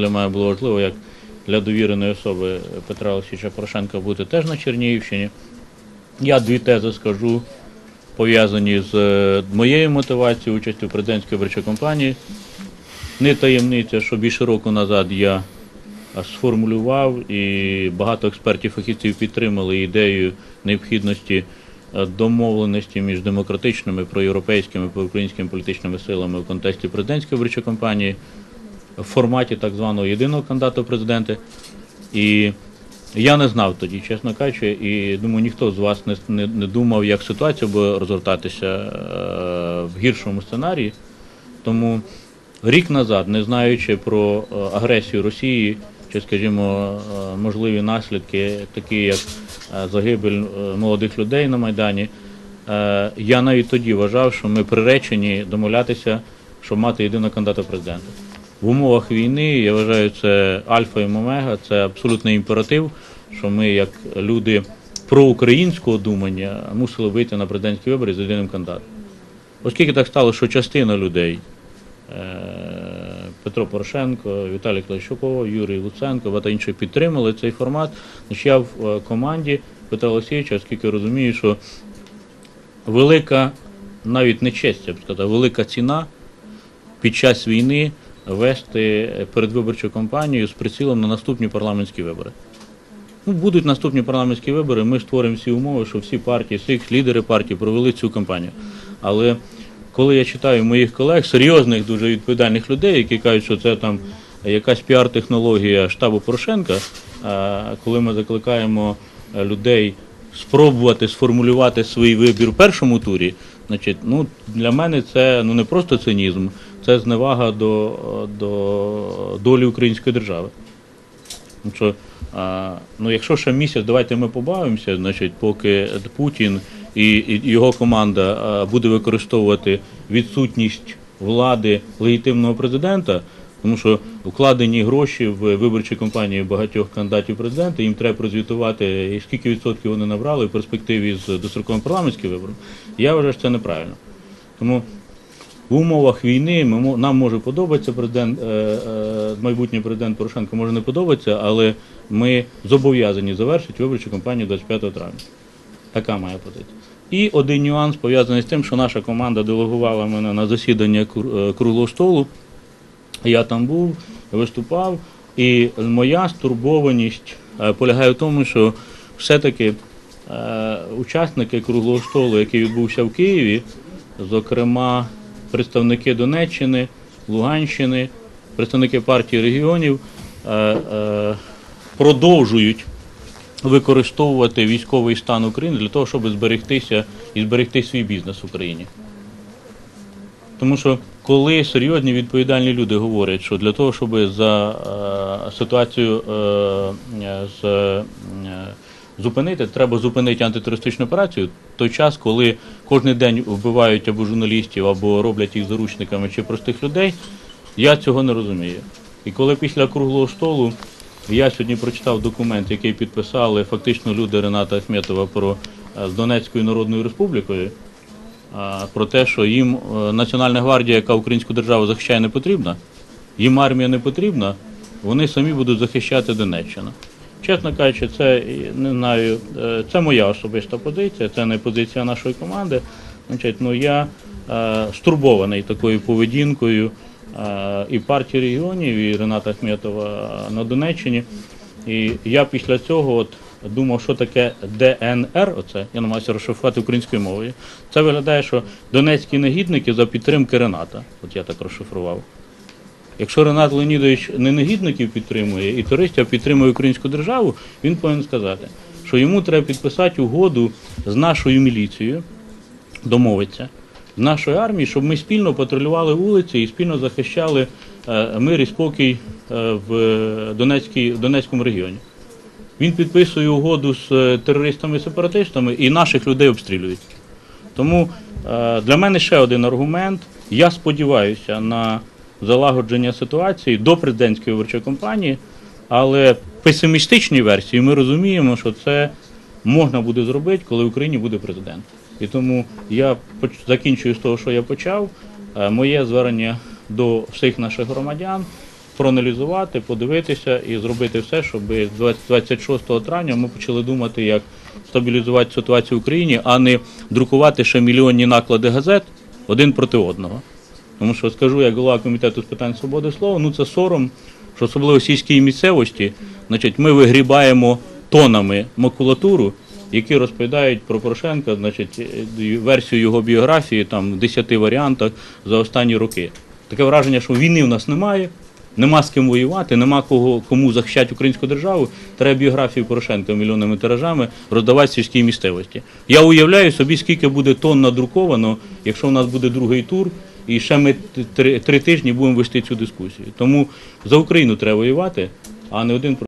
для мене було важливо, як для довіреної особи Петра Олексійовича Порошенка бути теж на Чернігівщині. Я дві тези скажу, пов'язані з е, моєю мотивацією участі в президентській виборчій кампанії. Не таємниця, що більше року назад я сформулював і багато експертів фахівців підтримали ідею необхідності е, домовленості між демократичними, проєвропейськими, проукраїнськими політичними силами в контексті президентської виборчої кампанії в форматі так званого єдиного кандидата в президенти. І я не знав тоді, чесно кажучи, і думаю, ніхто з вас не, не, не думав, як ситуація буде розгортатися е, в гіршому сценарії. Тому рік назад, не знаючи про е, агресію Росії, чи, скажімо, е, можливі наслідки, такі як е, загибель молодих людей на Майдані, е, я навіть тоді вважав, що ми приречені домовлятися, щоб мати єдиного кандидата президента. В умовах війни я вважаю, це альфа і омега, це абсолютний імператив, що ми, як люди проукраїнського думання, мусили вийти на президентські вибори з єдиним кандидатом. Оскільки так стало, що частина людей е, Петро Порошенко, Віталій Клещуков, Юрій Луценко, багато інших підтримали цей формат. Я в е, команді Петра Олексійовича, оскільки розумію, що велика, навіть не честь, я б сказав, велика ціна під час війни вести передвиборчу кампанію з прицілом на наступні парламентські вибори. Ну, будуть наступні парламентські вибори, ми створимо всі умови, що всі партії, всі лідери партій провели цю кампанію. Але коли я читаю моїх колег, серйозних, дуже відповідальних людей, які кажуть, що це там якась піар-технологія штабу Порошенка, коли ми закликаємо е, людей спробувати сформулювати свій вибір в першому турі, значить, ну, для мене це ну, не просто цинізм, це зневага до, до долі української держави. Тому що, ну, якщо ще місяць, давайте ми побавимося, значить, поки Путін і, його команда буде використовувати відсутність влади легітимного президента, тому що вкладені гроші в виборчі кампанії багатьох кандидатів в президенти, їм треба прозвітувати, скільки відсотків вони набрали в перспективі з достроковим парламентським вибором. Я вважаю, що це неправильно. Тому в умовах війни ми, нам може подобатися президент, е, е, майбутній президент Порошенко може не подобатися, але ми зобов'язані завершити виборчу кампанію 25 травня. Така моя позиція. І один нюанс пов'язаний з тим, що наша команда делегувала мене на засідання е, круглого столу. Я там був, виступав, і моя стурбованість полягає в тому, що все-таки учасники круглого столу, який відбувся в Києві, зокрема представники Донеччини, Луганщини, представники партії регіонів, е, е, продовжують використовувати військовий стан України для того, щоб зберегтися і зберегти свій бізнес в Україні. Тому що коли серйозні відповідальні люди говорять, що для того, щоб за е, ситуацію з, зупинити, треба зупинити антитерористичну операцію, той час, коли кожен день вбивають або журналістів, або роблять їх заручниками чи простих людей, я цього не розумію. І коли після круглого столу я сьогодні прочитав документ, який підписали фактично люди Рената Ахметова про е, з Донецькою Народною Республікою, про те, що їм е, Національна гвардія, яка українську державу захищає, не потрібна, їм армія не потрібна, вони самі будуть захищати Донеччину. Чесно кажучи, це не знаю, е, це моя особиста позиція, це не позиція нашої команди. Значить, ну я е, стурбований такою поведінкою е, і партії регіонів, і Рената Ахметова на Донеччині. І я після цього от думав, що таке ДНР, оце я намагаюся розшифрувати українською мовою. Це виглядає, що донецькі негідники за підтримки Рената. От я так розшифрував. Якщо Ренат Леонідович не негідників підтримує і туристів, підтримує українську державу, він повинен сказати, що йому треба підписати угоду з нашою міліцією, домовитися, з нашою армією, щоб ми спільно патрулювали вулиці і спільно захищали е, мир і спокій е, в Донецькій, в Донецькому регіоні. Він підписує угоду з е, терористами-сепаратистами і наших людей обстрілюють. Тому е, для мене ще один аргумент. Я сподіваюся на залагодження ситуації до президентської виборчої кампанії, але песимістичні версії ми розуміємо, що це можна буде зробити, коли в Україні буде президент. І тому я закінчую з того, що я почав. Е, Моє звернення до всіх наших громадян проаналізувати, подивитися і зробити все, щоб 20 26 травня ми почали думати, як стабілізувати ситуацію в Україні, а не друкувати ще мільйонні наклади газет один проти одного. Тому що скажу, як голова комітету з питань свободи слова, ну це сором, що особливо в сільській місцевості, значить, ми вигрібаємо тонами макулатуру, які розповідають про Порошенка, значить, е, версію його біографії там в 10 варіантах за останні роки. Таке враження, що війни в нас немає, нема з ким воювати, нема кого кому захищати українську державу. Треба біографію Порошенка мільйонними тиражами роздавати сільській місцевості. Я уявляю собі, скільки буде тонн надруковано, якщо у нас буде другий тур, і ще ми три, три тижні будемо вести цю дискусію. Тому за Україну треба воювати, а не один проти.